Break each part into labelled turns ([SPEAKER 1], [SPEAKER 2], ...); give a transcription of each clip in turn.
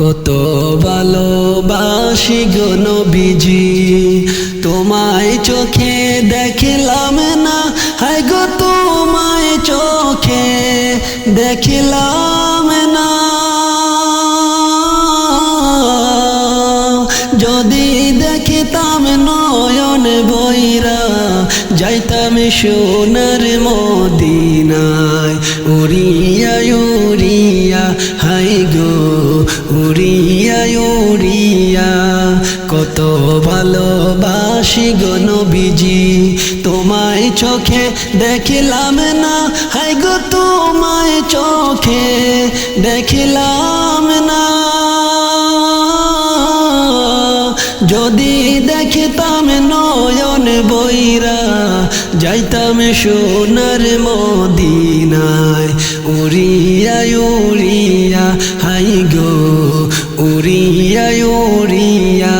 [SPEAKER 1] কত ভালোবাসি গো নবীজি। তোমায় চোখে দেখিলাম না, হায় গো তোমায় চোখে দেখিলাম না। যদি দেখিতাম নয়ন বইরা, যাইতাম সোনার মদিনায়, উড়িয়া উড়িয়া হাই উড়িয়া উড়িয়া, কত ভালোবাসি গো নবীজি। তোমায় চোখে দেখিলাম না হাই গো তোমায় চোখে দেখিলাম না। যদি দেখিতাম নয়ন বইরা, যাইতাম সোনার মদিনায়। উড়িয়া উড়িয়া উড়িয়া উড়িয়া,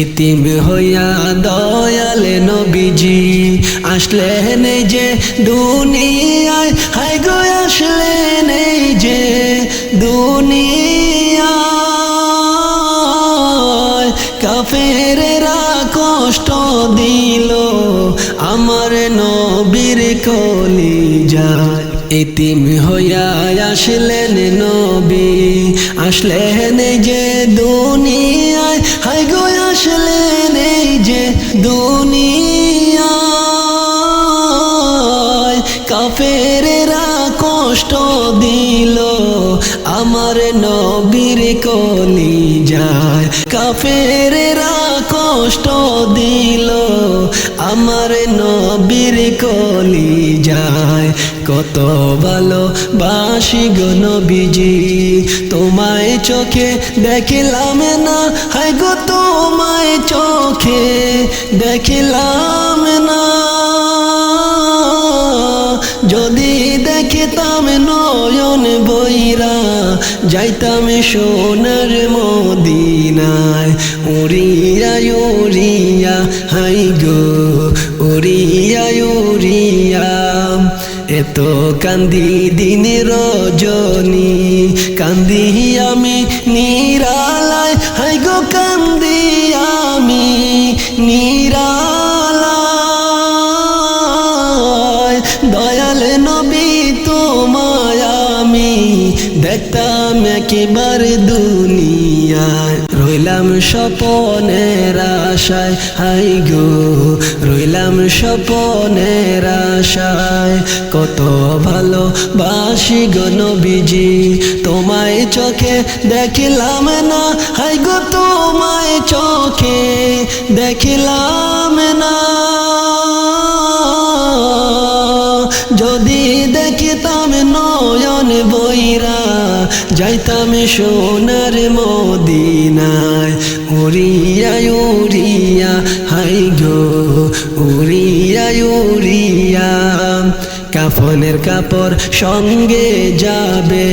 [SPEAKER 1] ইতিম হইয়া দয়াল নবীজি, আসলেন যে দুনিয়ায় হাই গো আসলেন যে দুনিয়ায়। কাফেরেরা কষ্ট দিল, আমার নবীর কলি যায় ইতিম হইয়া আসলেন নবী। আসলেন যে দুনিয়ায় হাই গো আসলেন এই যে দুনিয়ায়। কাফেরেরা কষ্ট দিল, আমার নবীর কলি যায় কাফেরেরা কষ্ট দিল, আমার নবীর কলি যায় কত ভালো বাসি গো নবীজি। তোমায় চোখে দেখিলাম না হাই গো তোমায় চোখে দেখিলাম না। যদি দেখিতাম নয়ন বইরা, যাইতাম সোনার মদিনায়, উড়িয়া উড়িয়া হাই গো, উড়িয়া এত কান্দি দিন রজনী, কান্দি আমি নিরালায়। হাই গো কান্দি আমি নিরালায়। দয়াল নবী তোমায় আমি দেখতাম একেবার দুনিয়ায়। রইলাম স্বপনের আশায়, হাই গো, রইলাম স্বপনের আশায়। কত ভালো বাসি গো নবীজি, তোমায় চোখে দেখিলাম না, হাই গো, তোমায় চোখে দেখিলাম না। দেখিতাম নয়ন বইরা, যাইতাম সোনার মদিনায়। উড়িয়া উড়িয়া, হাই গো, উড়িয়া উড়িয়া। কাফনের কাপড় সঙ্গে যাবে,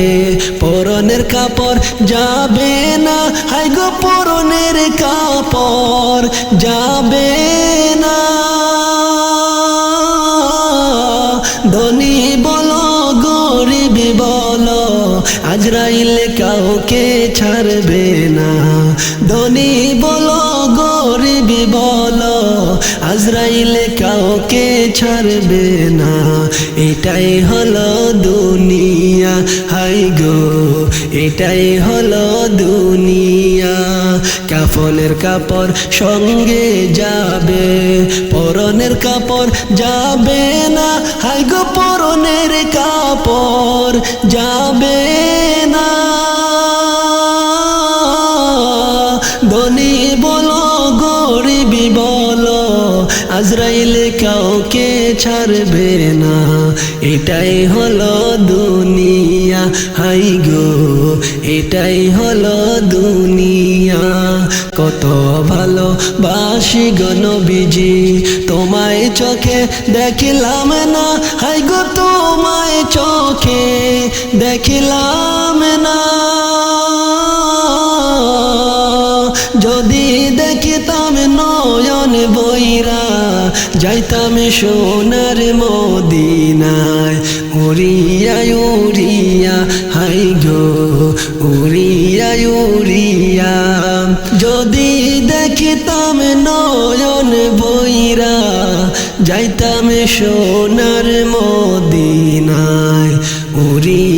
[SPEAKER 1] পরনের কাপড় যাবে না। হাই গো, পরনের কাপড় যাবে না। আজরাইল কাউকে ছাড়বে না। ধনী বলো, গরিব বলো, আজরাইল কাউকে ছাড়বে না। এটাই হলো দুনিয়া, হাই গো, এটাই হলো দুনিয়া। কাফনের কাপড় সঙ্গে যাবে, পরনের কাপড় যাবে না। হাই গো, পরনের কাপড় আজরাইল কাউকে ছাড়বে না। এটাই হলো দুনিয়া। হাই গো, এটাই হলো দুনিয়া। কত ভালো বাসি গো নবীজি, তোমায় চোখে দেখিলাম না। হাই গো, তোমায় চোখে দেখিলাম না। বইরা যাইতাম সোনার মদিনায়। উড়িয়া উড়িয়া, হাই গো উড়িয়া উড়িয়া। যদি দেখিতাম নয়ন বইরা, যাইতাম সোনার মদিনায়। উড়িয়া